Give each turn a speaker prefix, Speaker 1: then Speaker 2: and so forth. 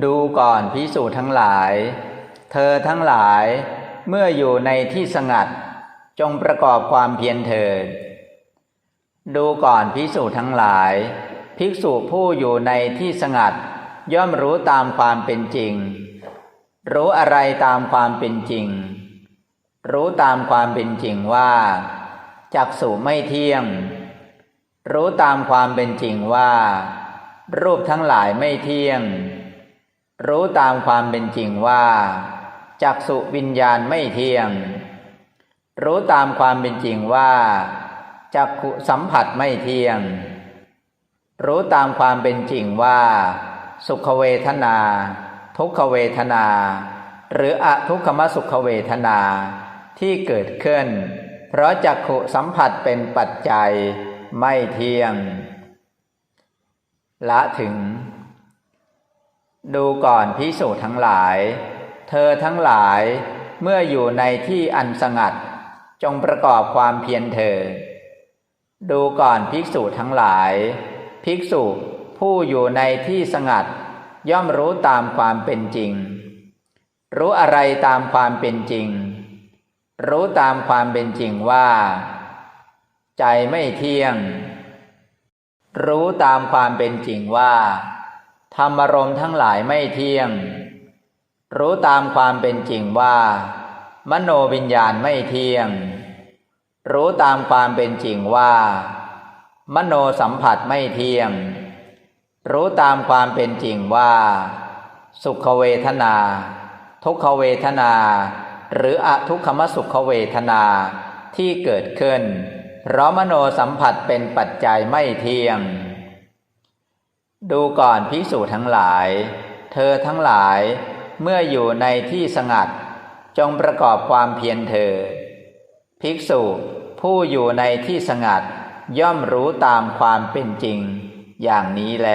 Speaker 1: ดูก่อนพิสูจน์ทั้งหลาย เธอทั้งหลายเมื่ออยู่ในที่สงัด จงประกอบความเพียรเถิด ดูก่อนพิสูจน์ทั้งหลาย ภิกษุผู้อยู่ในที่สงัด ย่อมรู้ตามความเป็นจริง รู้อะไรตามความเป็นจริง รู้ตามความเป็นจริงว่าจักสุไม่เที่ยง รู้ตามความเป็นจริงว่า รูปทั้งหลายไม่เที่ยง รู้ตามความเป็นจริงว่าจักสุวิญญาณไม่เที่ยง รู้ตามความเป็นจริงว่าจักขุสัมผัสไม่เที่ยง รู้ตามความเป็นจริงว่า สุขเวทนา ทุกขเวทนา หรืออทุกขมสุขเวทนาที่เกิดขึ้น เพราะจักขุสัมผัสเป็นปัจจัยไม่เที่ยง ละถึง ดูก่อนพิสูจทั้งหลาย เธอทั้งหลายเมื่ออยู่ในที่อันสงัด จงประกอบความเพียรเถิดดูก่อนภิกษุทั้งหลาย ภิกษุผู้อยู่ในที่สงัด ย่อมรู้ตามความเป็นจริง รู้อะไรตามความเป็นจริง รู้ตามความเป็นจริงว่า ใจไม่เที่ยง รู้ตามความเป็นจริงว่า ธรรมารมณ์ทั้งหลายไม่เที่ยง รู้ตามความเป็นจริงว่า มโนวิญญาณไม่เที่ยง รู้ตามความเป็นจริงว่า มโนสัมผัสไม่เที่ยง รู้ตามความเป็นจริงว่า สุขเวทนา ทุกขเวทนา หรืออทุกขมสุขเวทนาที่เกิดขึ้น เพราะมโนสัมผัสเป็นปัจจัยไม่เที่ยง ดูก่อนภิกษุทั้งหลาย เธอทั้งหลายเมื่ออยู่ในที่สงัด จงประกอบความเพียรเถิดภิกษุผู้อยู่ในที่สงัดย่อมรู้ตามความเป็นจริง อย่างนี้แล